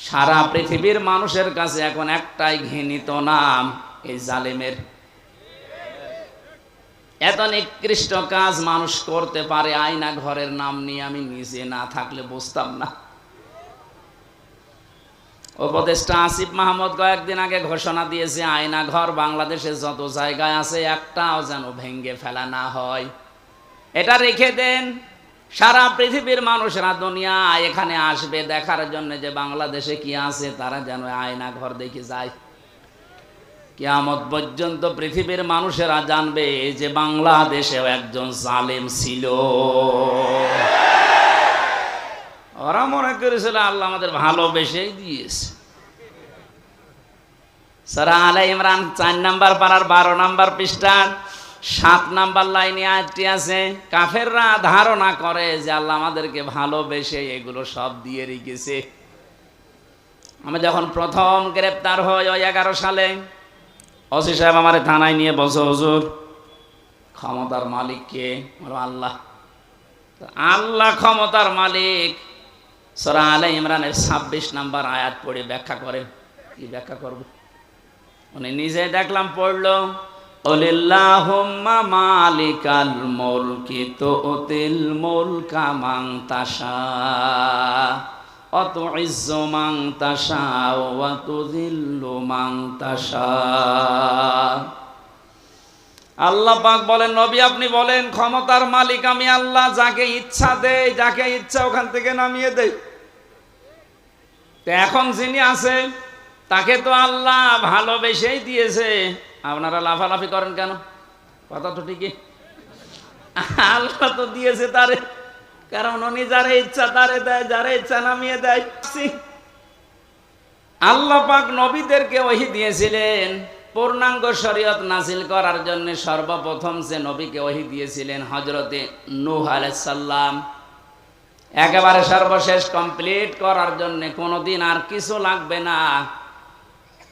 সারা পৃথিবীর মানুষের কাছে এখন একটাই ঘৃণিত নাম, এই জালেমের। এত নিকৃষ্ট কাজ মানুষ করতে পারে, আয়না ঘরের নাম নিয়ে আমি নিজে না থাকলে বুঝতাম না। উপদেষ্টা আসিফ মাহমুদ কয়েকদিন আগে ঘোষণা দিয়েছে, আয়না ঘর বাংলাদেশে যত জায়গায় আছে একটাও যেন ভেঙ্গে ফেলা না হয়। এটা রেখে দেন সারা পৃথিবীর মানুষরা দুনিয়া এখানে আসবে দেখার জন্য যে বাংলাদেশে কি আছে, তারা যেন আয়না ঘর দেখে যায়। কিয়ামত পর্যন্ত পৃথিবীর মানুষেরা জানবে যে বাংলাদেশেও একজন জালেম ছিল। ওরা মনে করেছিল, আল্লাহ আমাদের ভালোবেসেই দিয়েছে। সারা আলাই ইমরান চার নাম্বার পাড়ার বারো নাম্বার পৃষ্ঠার সাত নাম্বার লাইনে আটটি আছে, কাফেররা ধারণা করে যে আল্লাহ আমাদেরকে ভালোবেসে এগুলো সব দিয়ে রেখেছে। আমি যখন প্রথম গ্রেপ্তার হই ওই এগারো সালে অসি সাহেব আমার থানায় নিয়ে বসো হুজুর, ক্ষমতার মালিক কে? আল্লাহ। আল্লাহ ক্ষমতার মালিক সরা আলে ইমরানের ছাব্বিশ নাম্বার আয়াত পড়ে ব্যাখ্যা করেন। কি ব্যাখ্যা করব? উনি নিজে দেখলাম পড়ল ওলিল্লাহুম্মা মালিকাল মুলকি তুতিল মুলকা মান তাশা অত ইজ্জু মান তাশা ওয়া তুযিল্লু আল্লাহ পাক বলেন, নবী আপনি বলেন, ক্ষমতার মালিক আমি আল্লাহ, যাকে ইচ্ছা দেই, যাকে ইচ্ছা ওখান থেকে নামিয়ে দেই। এখন যিনি আছে তাকে তো আল্লাহ ভালোবেসেই দিয়েছে। আপনারা লাফালাফি করেন কেন? কথা তো ঠিকই। আল্লাহ তো দিয়েছে তারে। কারণ উনি যারে ইচ্ছা তারে দেয়, যারে ইচ্ছা নামিয়ে দেয়। আল্লাহ পাক নবীদেরকে ওহি দিয়েছিলেন, পূর্ণাঙ্গ শরীয়ত নাসিল করার জন্য সর্বপ্রথম যে নবীকে ওহি দিয়েছিলেন হজরতে নূহ আলাইসাল্লাম একেবারে সর্বশেষ কমপ্লিট করার জন্য কোনোদিন আর কিছু লাগবে না।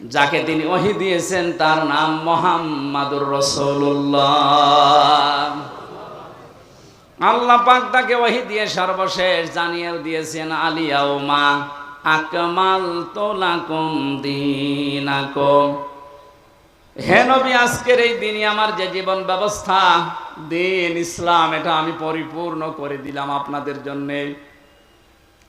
যাকে তিনি ওহি দিয়েছেন, তার নাম মোহাম্মদুর রসুল্লাহ আল্লাহ পাক তাকে ওহি দিয়ে সর্বশেষ জানিয়েও দিয়েছেন আলিয়াউমা আকমাল তোলাকুম দিনাকুম। হে আজকের এই দিনই আমার যে জীবন ব্যবস্থা, দিন ইসলাম, এটা আমি পরিপূর্ণ করে দিলাম আপনাদের জন্যে।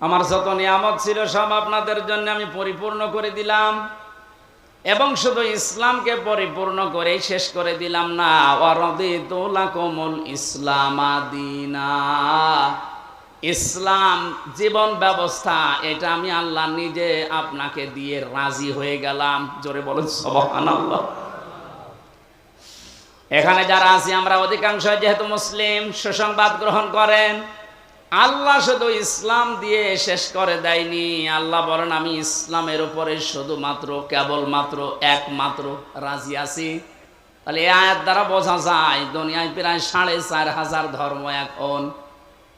আমার যত নিয়ামত ছিল সব আপনাদের জন্য আমি পরিপূর্ণ করে দিলাম। এবং শুধু ইসলামকে পরিপূর্ণ করে শেষ করে দিলাম না। ওয়ারদিতুলাকুমুল ইসলামাদিনা ইসলাম জীবন ব্যবস্থা, এটা আমি আল্লাহ নিজে আপনাকে দিয়ে রাজি হয়ে গেলাম। জোরে বলেন, সুবহানাল্লাহ। এখানে যারা আছি, আমরা অধিকাংশ যেহেতু মুসলিম, সুসংবাদ গ্রহণ করেন। আল্লাহ শুধু ইসলাম দিয়ে শেষ করে দেয়নি। আল্লাহ বলেন, আমি ইসলামের উপরে শুধুমাত্র, কেবলমাত্র, একমাত্র রাজি আছি। তাহলে এই আয়াত দ্বারা বোঝা যায়, দুনিয়ায় প্রায় সাড়ে চার হাজার ধর্ম এখন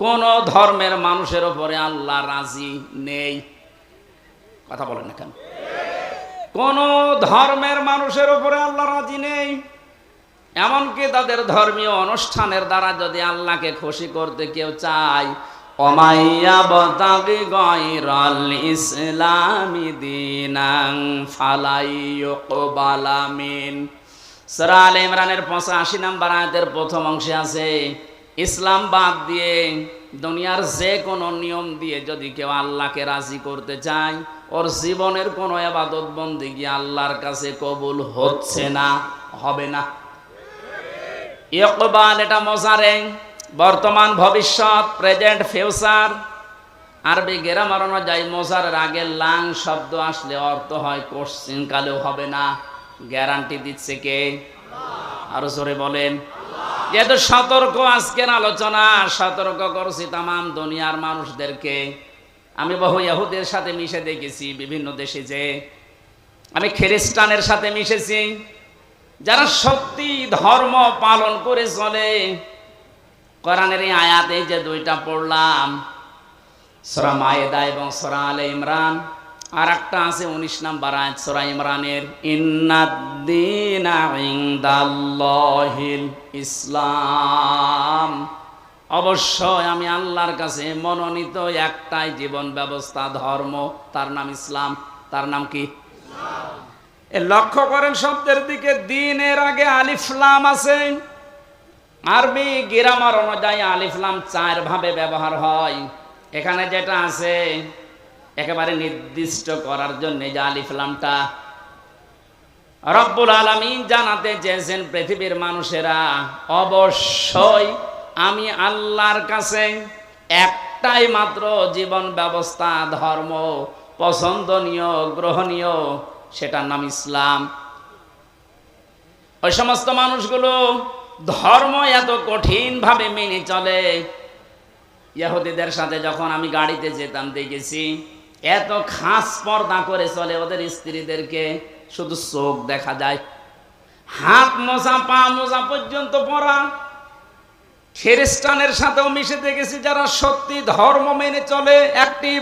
কোন ধর্মের মানুষের উপরে আল্লাহ রাজি নেই। কথা বলেন না কেন? কোন ধর্মের মানুষের উপরে আল্লাহ রাজি নেই। এমনকি তাদের ধর্মীয় অনুষ্ঠানের দ্বারা যদি আল্লাহকে খুশি করতে কেউ চায় দিনাং ইমরানের 85 নম্বর আয়াতের প্রথম অংশে আছে, ইসলাম বাদ দিয়ে দুনিয়ার যে কোনো নিয়ম দিয়ে যদি কেউ আল্লাহকে রাজি করতে চায়, ওর জীবনের কোনো আবাদত বন্দি গিয়ে আল্লাহর কাছে কবুল হচ্ছে না, হবে না। ইকবাল এটা মোজারে বর্তমান ভবিষ্যৎ প্রেজেন্ট ফিউচার আরবি গ্রামার অনুযায়ী মোজারের আগে লাং শব্দ আসলে অর্থ হয় কোশ্চিন কালেও হবে না। গ্যারান্টি দিচ্ছে কে? আরও জোরে বলেন। যেহেতু সতর্ক আজকের আলোচনা সতর্ক করছি তাম দুনিয়ার মানুষদেরকে। আমি বহু ইহুদের সাথে মিশে দেখেছি বিভিন্ন দেশে যে। আমি খ্রিস্টানের সাথে মিশেছি। যারা সত্যি ধর্ম পালন করে চলে, কোরআনের এই আয়াতে যে দুইটা পড়লাম, সরা মায়েদা এবং সরা আলে ইমরান আর একটা আছে উনিশ নাম্বার আয়াত সরা ইমরানের, ইন্নাদ্দিন ইসলাম। অবশ্যই আমি আল্লাহর কাছে মনোনীত একটাই জীবন ব্যবস্থা, ধর্ম, তার নাম ইসলাম, তার নাম কি? লক্ষ্য করেন শব্দের দিকে, দিনের আগে আলিফলাম আছে। আরবি গিরামার অনুযায়ী আলিফলাম চার ভাবে ব্যবহার হয়। এখানে যেটা আছে, একেবারে নির্দিষ্ট করার জন্য যে আলিফলামটা রব্বুল আলমিন জানাতে চেয়েছেন পৃথিবীর মানুষেরা, অবশ্যই আমি আল্লাহর কাছে একটাই মাত্র জীবন ব্যবস্থা, ধর্ম, পছন্দনীয়, গ্রহণীয় সেটার নাম ইসলাম। ওই সমস্ত মানুষগুলো ধর্ম এত কঠিনভাবে মেনে চলে। ইহুদিদের সাথে যখন আমি গাড়িতে যেতাম, দেখেছি এত খাস পর্দা করে চলে ওদের স্ত্রীদেরকে। শুধু চোখ দেখা যায়। হাত মোজা, পা মোজা পর্যন্ত পরা। খ্রিস্টানের সাথেও মিশে দেখেছি যারা সত্যি ধর্ম মেনে চলে অ্যাক্টিভ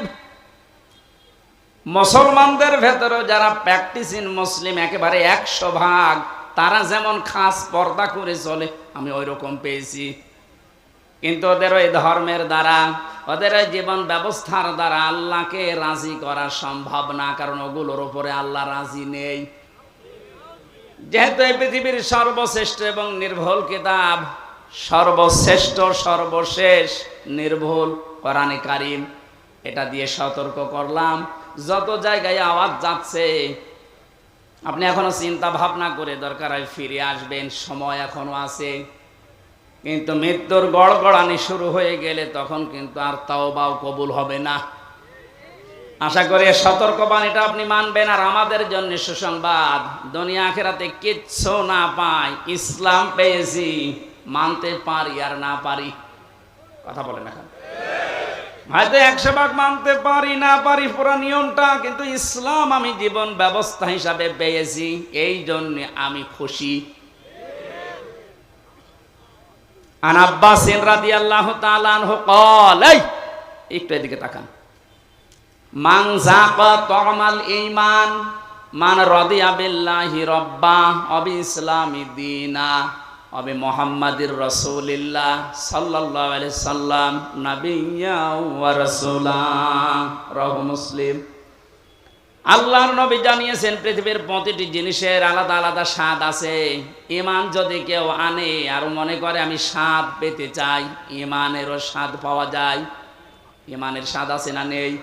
মুসলমানদের ভেতরে যারা প্র্যাকটিস ইন মুসলিম একেবারে একশো ভাগ, তারা যেমন খাস পর্দা করে চলে, আমি ওই রকম পেয়েছি। কিন্তু ওদের ওই ধর্মের দ্বারা, ওদের ওই জীবন ব্যবস্থার দ্বারা আল্লাহকে রাজি করা সম্ভব না, কারণ ওগুলোর উপরে আল্লাহ রাজি নেই। যেহেতু এই পৃথিবীর সর্বশ্রেষ্ঠ এবং নির্ভুল কিতাব, সর্বশ্রেষ্ঠ, সর্বশেষ, নির্ভুল, কোরআনে কারিম, এটা দিয়ে সতর্ক করলাম। যত জায়গায় আওয়াজ যাচ্ছে, আপনি এখনও চিন্তা ভাবনা করে দরকার হয় ফিরে আসবেন, সময় এখনও আছে। কিন্তু মৃত্যুর গড়গড়ানি শুরু হয়ে গেলে তখন কিন্তু আর তাও বাও কবুল হবে না। আশা করি সতর্কবাণীটা আপনি মানবেন, আর আমাদের জন্য সুসংবাদ, দুনিয়া আখেরাতে কিচ্ছু না পাই, ইসলাম পেয়েছি, মানতে পারি আর না পারি। কথা বলেন এখন। হয়তো একশো ভাগ মানতে পারি না পারি পুরা নিয়মটা, কিন্তু ইসলাম আমি জীবন ব্যবস্থা হিসাবে পেয়েছি, এই জন্য আমি খুশি। আন আব্বাস আল্লাহ ইমান মান অবি মুহাম্মাদির রাসূলিল্লাহ সাল্লাল্লাহু আলাইহি সাল্লাম রাসূলা। মুসলিম। আল্লাহর নবী জানিয়েছেন, পৃথিবীর প্রতিটি জিনিসের আলাদা আলাদা স্বাদ আছে। ইমান যদি কেউ আনে আর মনে করে, আমি স্বাদ পেতে চাই ইমানেরও স্বাদ পাওয়া যায়। ইমানের স্বাদ আছে না নেই?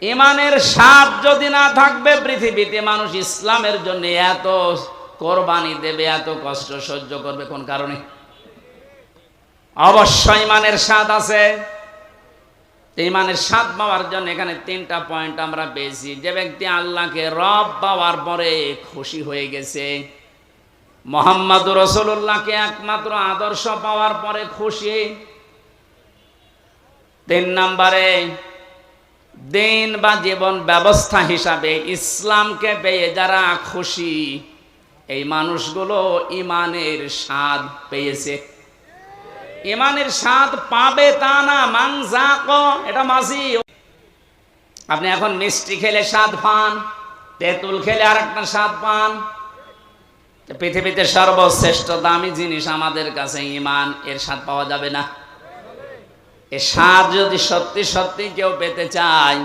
ইমানের স্বাদ যদি না থাকবে পৃথিবীতে, মানুষ ইসলামের জন্য এত কোরবানি দেবে, এত কষ্ট সহ্য করবে কোন কারণে? অবশ্যই ইমানের স্বাদ আছে। ইমানের স্বাদ পাওয়ার জন্য এখানে তিনটা পয়েন্ট আমরা পেয়েছি। যে ব্যক্তি আল্লাহকে রব পাওয়ার পরে খুশি হয়ে গেছে, মোহাম্মদ রসুল্লাহকে একমাত্র আদর্শ পাওয়ার পরে খুশি। তিন নম্বরে, দিন বা জীবন ব্যবস্থা হিসাবে ইসলামকে পেয়ে যারা খুশি এই মানুষগুলো ইমানের স্বাদ পেয়েছে। ইমানের স্বাদ পাবে তা না মাংজাক এটা মাঝি। আপনি এখন মিষ্টি খেলে স্বাদ পান, তেঁতুল খেলে আর একটা স্বাদ পান। পৃথিবীতে সর্বশ্রেষ্ঠ দামি জিনিস আমাদের কাছে ইমান, এর স্বাদ পাওয়া যাবে না। এ স্বাদ যদি সত্যি সত্যি কেউ পেতে চায়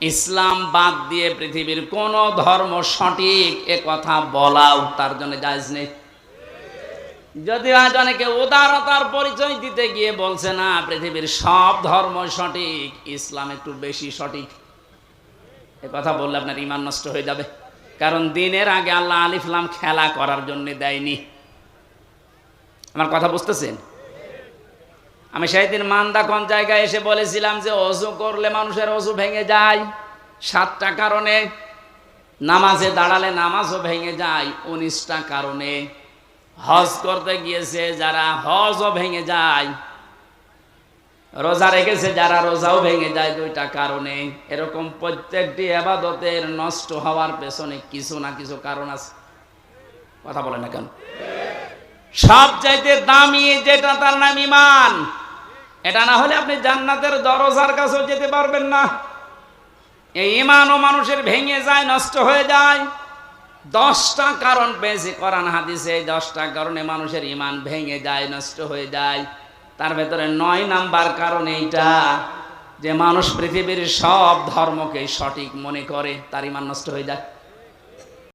ইসলাম বাদ দিয়ে পৃথিবীর কোন ধর্ম সঠিক এ কথা বলাও তার জন্য জায়জ নেই। যদি আজ অনেকে উদারতার পরিচয় দিতে গিয়ে বলছে না, পৃথিবীর সব ধর্ম সঠিক, ইসলাম একটু বেশি সঠিক। এ কথা বললে আপনার ইমান নষ্ট হয়ে যাবে। কারণ দিনের আগে আল্লাহ আলিফলাম খেলা করার জন্য দেয়নি। আমার কথা বুঝতেছেন? আমি সেই দিন মান্দা কোন জায়গায় এসে বলেছিলাম যে অজু করলে মানুষের অজু ভেঙে যায়। সাতটা কারণে, নামাজে দাঁড়ালে নামাজও ভেঙে যায়, উনিশটা কারণে। হজ করতে গিয়েছে, যারা হজও ভেঙে যায়, রোজা রেখেছে, যারা রোজাও ভেঙে যায়, দুইটা কারণে। এরকম প্রত্যেকটি আবাদতের নষ্ট হওয়ার পেছনে কিছু না কিছু কারণ আছে। কথা বলে না কেন? সব চাইতে দামি যেটা তার নাম ইমান এটা না হলে আপনি জান্নাতের দরজার কাছেও যেতে পারবেন না। এই ইমানও মানুষের ভেঙে যায়, নষ্ট হয়ে যায়। দশটা কারণ পেয়েছি কোরআন হাদিসে, এই দশটা কারণে মানুষের ইমান ভেঙে যায়, নষ্ট হয়ে যায়। তার ভেতরে নয় নাম্বার কারণ এইটা যে মানুষ পৃথিবীর সব ধর্মকে সঠিক মনে করে, তার ইমান নষ্ট হয়ে যায়।